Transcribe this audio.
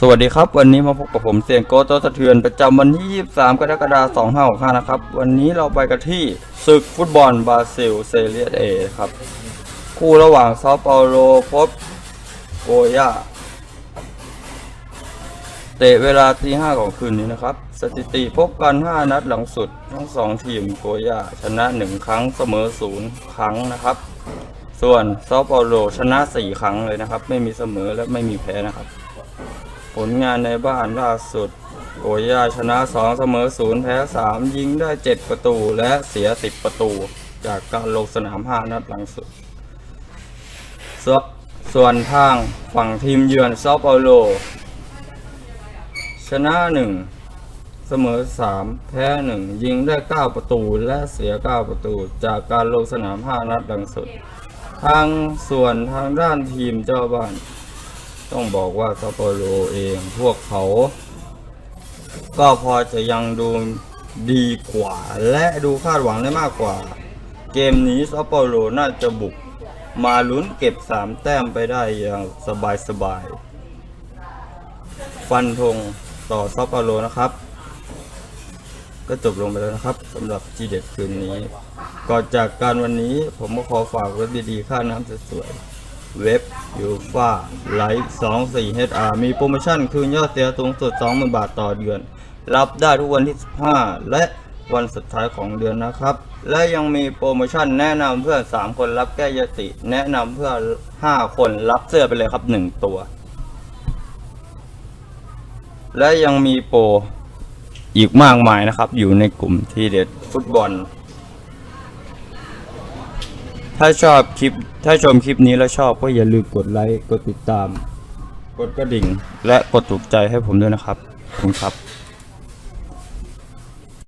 สวัสดีครับ วันนี้มาพบกับผมเสียงโกโตสะเทือนประจำวันที่ 23 กรกฎาคม2565นะครับ วันนี้เราไปกันที่ศึกฟุตบอลบราซิลเซเรียเอครับ คู่ระหว่างซาเปาโลพบโกย่าเตะเวลาตีห้าของคืนนี้นะครับ สถิติพบกัน 5 นัดหลังสุด ทั้ง 2 ทีมโกย่าชนะ 1 ครั้งเสมอ 0 ครั้งนะครับ ส่วนซาเปาโลชนะ 4 ครั้งเลยนะครับ ไม่มีเสมอและไม่มีแพ้นะครับ ผลงานในบ้านล่าสุดโกย่าชนะ 2 เสมอ 0 แพ้ 3 ยิงได้ 7 ประตูและเสีย 10 ประตู จากการลงสนาม 5 นัดหลังสุดส่วนส่วนทางฝั่งทีมเยือนซาเปาโล ชนะ 1 เสมอ 3 แพ้ 1 ยิงได้ 9 ประตูและเสีย 9 ประตู จากการลงสนาม 5 นัดหลังสุด ทางส่วนทางด้านทีมเจ้าบ้าน ต้องบอกว่าซาโปโรเองพวกเขา ก็พอจะยังดูดีกว่า และดูคาดหวังได้มากกว่า เกมนี้ซาโปโรน่าจะบุก มาลุ้นเก็บ 3 แต้มไปได้อย่างสบายๆ ฟันธงต่อซาโปโรนะครับก็จบลงไปแล้วนะครับสำหรับจีเด็ดคืนนี้ ก่อนจากการวันนี้ผมก็ขอฝากเว็บดีๆ ค่าน้ำสวยๆ เว็บยูฟาไลท์24 HR มีโปรโมชั่นคืนยอดเสียสูงสุด 20,000 บาทต่อเดือน รับได้ทุกวันที่ 15 และวันสุดท้ายของเดือนนะครับ และยังมีโปรโมชั่นแนะนำเพื่อน 3 คนรับแก้ยติ แนะนำเพื่อน 5 คนรับเสื้อไปเลยครับ 1 ตัว และยังมีโปรอีกมากมายนะครับ อยู่ในกลุ่มที่เด็ดฟุตบอล ถ้าชอบคลิป ถ้าชมคลิปนี้แล้วชอบก็อย่าลืมกดไลค์ กดติดตาม กดกระดิ่ง และกดถูกใจให้ผมด้วยนะครับขอบคุณครับ